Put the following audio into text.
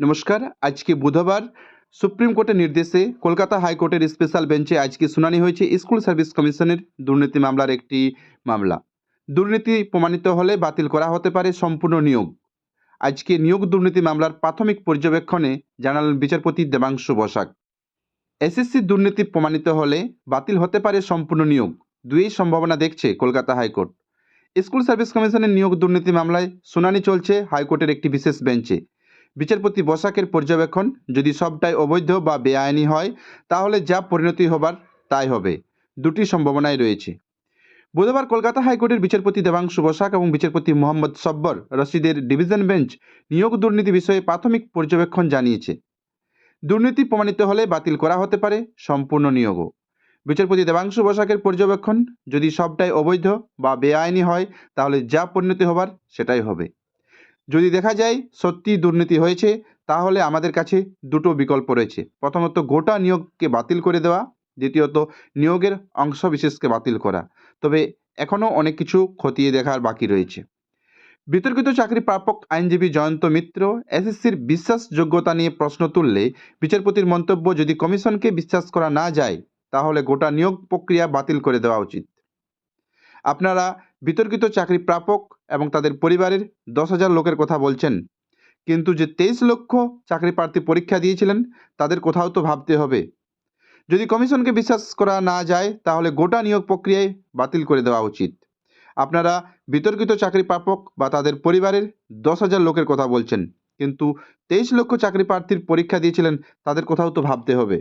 নমস্কার, আজকে বুধবার সুপ্রিম কোর্টের নির্দেশে কলকাতা হাইকোর্টের স্পেশাল বেঞ্চে আজকে শুনানি হয়েছে স্কুল সার্ভিস কমিশনের দুর্নীতি মামলার একটি মামলা। দুর্নীতি প্রমাণিত হলে বাতিল করা হতে পারে সম্পূর্ণ নিয়োগ। আজকে নিয়োগ দুর্নীতি মামলার প্রাথমিক পর্যবেক্ষণে জানালেন বিচারপতি দেবাংশু বসাক। এসএসসি দুর্নীতি প্রমাণিত হলে বাতিল হতে পারে সম্পূর্ণ নিয়োগ। দুই সম্ভাবনা দেখছে কলকাতা হাইকোর্ট। স্কুল সার্ভিস কমিশনের নিয়োগ দুর্নীতি মামলায় শুনানি চলছে হাইকোর্টের একটি বিশেষ বেঞ্চে। বিচারপতি বসাকের পর্যবেক্ষণ যদি সবটাই অবৈধ বা বেআইনি হয়, তাহলে যা পরিণতি হবার তাই হবে। দুটি সম্ভাবনাই রয়েছে। বুধবার কলকাতা হাইকোর্টের বিচারপতি দেবাংশু বসাক এবং বিচারপতি মোহাম্মদ সব্বর রশিদের ডিভিশন বেঞ্চ নিয়োগ দুর্নীতি বিষয়ে প্রাথমিক পর্যবেক্ষণ জানিয়েছে। দুর্নীতি প্রমাণিত হলে বাতিল করা হতে পারে সম্পূর্ণ নিয়োগও। বিচারপতি দেবাংশু বসাকের পর্যবেক্ষণ যদি সবটাই অবৈধ বা বেআইনি হয়, তাহলে যা পরিণতি হবার সেটাই হবে। যদি দেখা যায় সত্যি দুর্নীতি হয়েছে, তাহলে আমাদের কাছে দুটো বিকল্প রয়েছে। প্রথমত গোটা নিয়োগকে বাতিল করে দেওয়া, দ্বিতীয়ত নিয়োগের অংশ বিশেষকে বাতিল করা। তবে এখনও অনেক কিছু খতিয়ে দেখার বাকি রয়েছে। বিতর্কিত চাকরি প্রাপক আইনজীবী জয়ন্ত মিত্র, এসএসসির বিশ্বাসযোগ্যতা নিয়ে প্রশ্ন তুললে বিচারপতির মন্তব্য যদি কমিশনকে বিশ্বাস করা না যায়, তাহলে গোটা নিয়োগ প্রক্রিয়া বাতিল করে দেওয়া উচিত। আপনারা বিতর্কিত চাকরি প্রাপক এবং তাদের পরিবারের দশ হাজার লোকের কথা বলছেন। কিন্তু যে তেইশ লক্ষ চাকরি প্রার্থী পরীক্ষা দিয়েছিলেন, তাদের কোথাও তো ভাবতে হবে। যদি কমিশনকে বিশ্বাস করা না যায়, তাহলে গোটা নিয়োগ প্রক্রিয়ায় বাতিল করে দেওয়া উচিত। আপনারা বিতর্কিত চাকরি প্রাপক বা তাদের পরিবারের দশ হাজার লোকের কথা বলছেন, কিন্তু তেইশ লক্ষ চাকরি প্রার্থীর পরীক্ষা দিয়েছিলেন, তাদের কোথাও তো ভাবতে হবে।